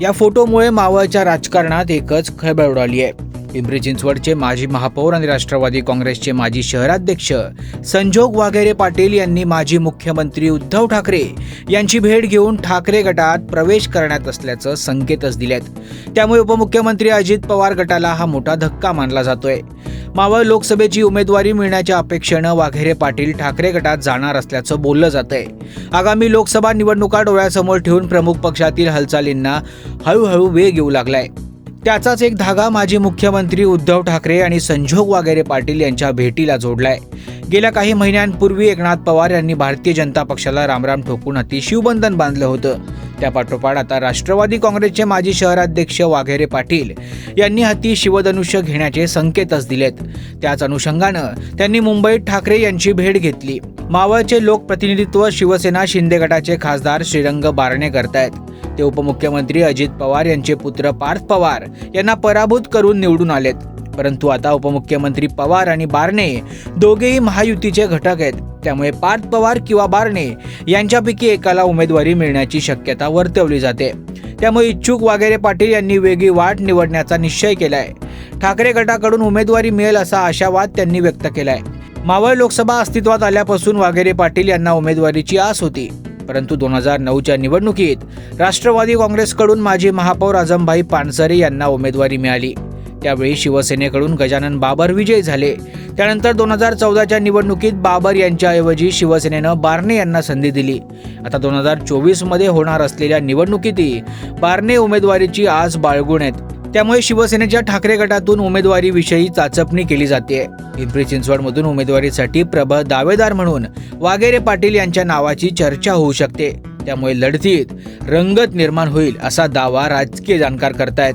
या फोटोमुळे मावळच्या राजकारणात एकच खळबळ उडाली आहे. पिंपरी चिंचवडचे माजी महापौर आणि राष्ट्रवादी काँग्रेसचे माजी शहराध्यक्ष संजोग वाघेरे पाटील यांनी माजी मुख्यमंत्री उद्धव ठाकरे यांची भेट घेऊन ठाकरे गटात प्रवेश करण्यात असल्याचं संकेतच दिलेत. त्यामुळे उपमुख्यमंत्री अजित पवार गटाला हा मोठा धक्का मानला जातोय. मावळ लोकसभेची उमेदवारी मिळण्याच्या अपेक्षेनं वाघेरे पाटील ठाकरे गटात जाणार असल्याचं बोललं जातंय. आगामी लोकसभा निवडणुका डोळ्यासमोर ठेवून प्रमुख पक्षातील हालचालींना हळूहळू वेग येऊ लागलाय. त्याचाच एक धागा माजी मुख्यमंत्री उद्धव ठाकरे आणि संजोग वाघेरे पाटील यांच्या भेटीला जोडलाय. गेल्या काही महिन्यांपूर्वी एकनाथ पवार यांनी भारतीय जनता पक्षाला रामराम ठोकून हाती शिवबंधन बांधलं होतं. त्या पाठोपाठ आता राष्ट्रवादी काँग्रेसचे माजी शहराध्यक्ष वाघेरे पाटील यांनी हाती शिवधनुष्य घेण्याचे संकेतच दिलेत. त्याच अनुषंगानं त्यांनी मुंबईत ठाकरे यांची भेट घेतली. मावळचे लोकप्रतिनिधित्व शिवसेना शिंदे गटाचे खासदार श्रीरंग बारणे करतायत. ते उपमुख्यमंत्री अजित पवार यांचे पुत्र पार्थ पवार यांना पराभूत करून निवडून आलेत. परंतु आता उपमुख्यमंत्री पवार आणि बारणे दोघेही महायुतीचे घटक आहेत. त्यामुळे पार्थ पवार किंवा बारणे यांच्यापैकी एकाला उमेदवारी मिळण्याची शक्यता वर्तवली जाते. त्यामुळे इच्छुक वागेरे पाटील यांनी वेगळी वाट निवडण्याचा निश्चय केलाय. ठाकरे गटाकडून उमेदवारी मिळेल असा आशावाद त्यांनी व्यक्त केलाय. मावळ लोकसभा अस्तित्वात आल्यापासून वाघेरे पाटील यांना उमेदवारीची आस होती. परंतु दोन हजार नऊच्या निवडणुकीत राष्ट्रवादी काँग्रेसकडून माजी महापौर आझमभाई पानसरे यांना उमेदवारी मिळाली. त्यावेळी शिवसेनेकडून गजानन बाबर विजयी झाले. त्यानंतर दोन हजार चौदाच्या निवडणुकीत बाबर यांच्याऐवजी शिवसेनेनं बारणे यांना संधी दिली. आता दोन हजार चोवीसमध्ये होणार असलेल्या निवडणुकीतही बारणे उमेदवारीची आज बाळगून आहेत. त्यामुळे शिवसेनेच्या ठाकरे गटातून उमेदवारीविषयी चाचपणी केली जाते. पिंपरी चिंचवडमधून उमेदवारीसाठी प्रबळ दावेदार म्हणून वागेरे पाटील यांच्या नावाची चर्चा होऊ शकते. त्यामुळे लढतीत रंगत निर्माण होईल असा दावा राजकीय जाणकार करतायत.